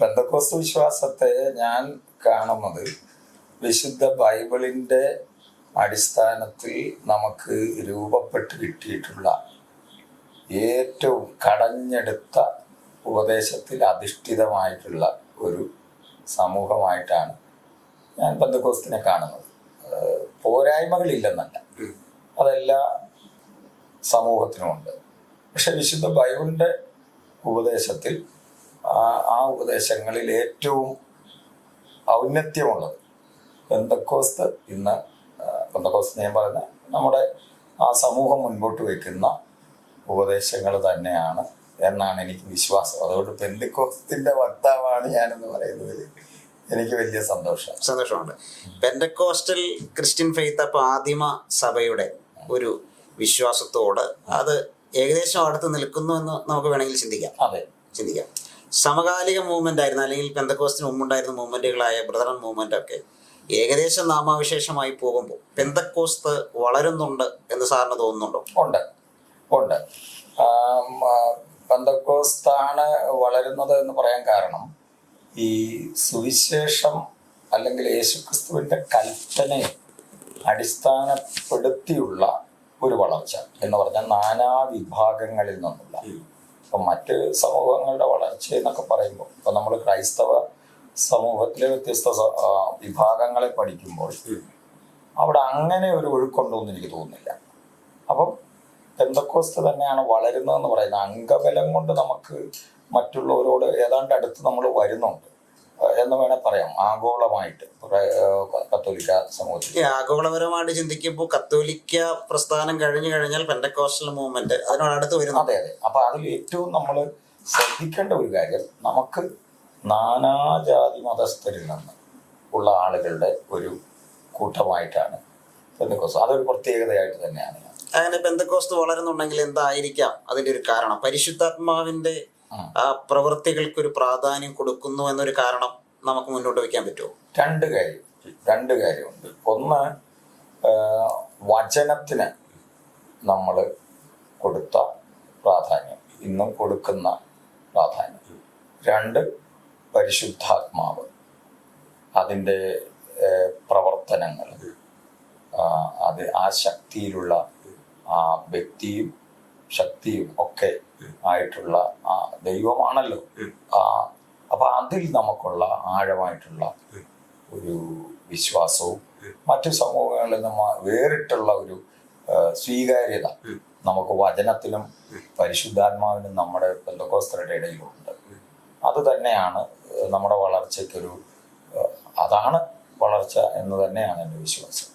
ബന്ധക്കോസ്തു വിശ്വാസത്തെ ഞാൻ കാണുന്നത് വിശുദ്ധ ബൈബിളിന്റെ അടിസ്ഥാനത്തിൽ നമുക്ക് രൂപപ്പെട്ട് കിട്ടിയിട്ടുള്ള ഏറ്റവും കടഞ്ഞെടുത്ത ഉപദേശത്തിൽ അധിഷ്ഠിതമായിട്ടുള്ള ഒരു സമൂഹമായിട്ടാണ് ഞാൻ ബന്ധക്കോസ്തിനെ കാണുന്നത്. പോരായ്മകളില്ലെന്നല്ല. അതെല്ലാ സമൂഹത്തിനുമുണ്ട്. പക്ഷെ വിശുദ്ധ ബൈബിളിന്റെ ഉപദേശത്തിൽ ആ ആ ഉപദേശങ്ങളിൽ ഏറ്റവും ഔന്നത്യമുള്ളത്. ബന്ധക്കോസ്ത് ഇന്ന് ബന്ധക്കോസ്ത് ഞാൻ പറയുന്ന നമ്മുടെ ആ സമൂഹം മുൻപോട്ട് വയ്ക്കുന്ന ഉപദേശങ്ങൾ തന്നെയാണ് എന്നാണ് എനിക്ക് വിശ്വാസം. അതുകൊണ്ട് പെന്തിക്കോസ്തിന്റെ വക്താവാണ് ഞാനെന്ന് പറയുന്നതിൽ എനിക്ക് വലിയ സന്തോഷം. സന്തോഷമുണ്ട്. പെൻഡക്കോസ്റ്റൽ ക്രിസ്ത്യൻ ഫെയ്ത്ത് അപ്പോൾ ആദിമ സഭയുടെ ഒരു വിശ്വാസത്തോട് അത് ഏകദേശം അടുത്ത് നിൽക്കുന്നു എന്ന് നമുക്ക് വേണമെങ്കിൽ ചിന്തിക്കാം. അതെ. ചിന്തിക്കാം. സമകാലിക മൂവ്മെന്റ് ആയിരുന്നു അല്ലെങ്കിൽ പെന്തക്കോസ്റ്റിന് മുമ്പുണ്ടായിരുന്ന മൂവ്മെന്റുകളായ ബ്രദറൻ മൂവ്മെന്റ് ഒക്കെ ഏകദേശം നാമാവിശേഷമായി പോകുമ്പോൾ പെന്തക്കോസ്ത് വളരുന്നുണ്ട് എന്ന് സാറിന് തോന്നുന്നുണ്ടോ? ഉണ്ട് ഉണ്ട്. പെന്തക്കോസ്താണ് വളരുന്നത് എന്ന് പറയാൻ കാരണം ഈ സുവിശേഷം അല്ലെങ്കിൽ യേശുക്രിസ്തുവിന്റെ കൽപ്പനയെ അടിസ്ഥാനപ്പെടുത്തിയുള്ള ഒരു വളർച്ച എന്ന് പറഞ്ഞാൽ നാനാ വിഭാഗങ്ങളിൽ നിന്നുള്ള ഇപ്പം മറ്റ് സമൂഹങ്ങളുടെ വളർച്ച എന്നൊക്കെ പറയുമ്പോൾ ഇപ്പം നമ്മൾ ക്രൈസ്തവ സമൂഹത്തിലെ വ്യത്യസ്ത വിഭാഗങ്ങളെ പഠിക്കുമ്പോൾ അവിടെ അങ്ങനെ ഒരു ഒഴുക്കുണ്ടോന്ന് എനിക്ക് തോന്നുന്നില്ല. അപ്പം പെന്തക്കോസ്ത് തന്നെയാണ് വളരുന്നതെന്ന് പറയുന്നത്. അംഗബലം കൊണ്ട് നമുക്ക് മറ്റുള്ളവരോട് ഏതാണ്ട് അടുത്ത് നമ്മൾ വരുന്നുണ്ട്. എന്ന് വേണേൽ പറയാം. ആഗോളമായിട്ട് കത്തോലിക്ക സമൂഹത്തിൽ. ആഗോളപരമായിട്ട് ചിന്തിക്കുമ്പോൾ കത്തോലിക്ക പ്രസ്ഥാനം കഴിഞ്ഞു കഴിഞ്ഞാൽ പെൻഡക്കോസ്റ്റൽ മൂവ്മെന്റ് അതിനോട് അടുത്ത് വരുന്നു. അതെ അതെ. അപ്പൊ അതിൽ ഏറ്റവും നമ്മൾ ശ്രദ്ധിക്കേണ്ട ഒരു കാര്യം നമുക്ക് നാനാജാതി മതസ്ഥരിൽ നിന്ന് ഉള്ള ആളുകളുടെ ഒരു കൂട്ടമായിട്ടാണ് പെന്തക്കോസ്റ്റ് അതൊരു പ്രത്യേകതയായിട്ട് തന്നെയാണ്. അങ്ങനെ പെന്തക്കോസ്റ്റ് വളരുന്നുണ്ടെങ്കിൽ എന്തായിരിക്കാം അതിന്റെ ഒരു കാരണം? പരിശുദ്ധാത്മാവിന്റെ. ആ. പ്രവൃത്തികൾക്ക് ഒരു പ്രാധാന്യം കൊടുക്കുന്നു എന്നൊരു കാരണം നമുക്ക് മുന്നോട്ട് വെക്കാൻ പറ്റുമോ? രണ്ട് കാര്യം. രണ്ട് കാര്യമുണ്ട്. ഒന്ന് വചനത്തിന് നമ്മൾ കൊടുത്ത പ്രാധാന്യം. ഇന്നും കൊടുക്കുന്ന പ്രാധാന്യം. രണ്ട് പരിശുദ്ധാത്മാവ്. അതിന്റെ പ്രവർത്തനങ്ങൾ. അത് ആ ശക്തിയിലുള്ള ആ വ്യക്തിയും ശക്തിയും ഒക്കെ ആയിട്ടുള്ള ആ ദൈവമാണല്ലോ. ആ അപ്പൊ അതിൽ നമുക്കുള്ള ആഴമായിട്ടുള്ള ഒരു വിശ്വാസവും മറ്റു സമൂഹങ്ങളിൽ നിന്ന് വേറിട്ടുള്ള ഒരു സ്വീകാര്യത നമുക്ക് വചനത്തിലും പരിശുദ്ധാത്മാവിനും നമ്മുടെ ബന്ധക്കോസ്തരുടെ ഇടയിലുണ്ട്. അത് തന്നെയാണ് നമ്മുടെ വളർച്ചയ്ക്കൊരു അതാണ് വളർച്ച എന്ന് തന്നെയാണ് എന്റെ വിശ്വാസം.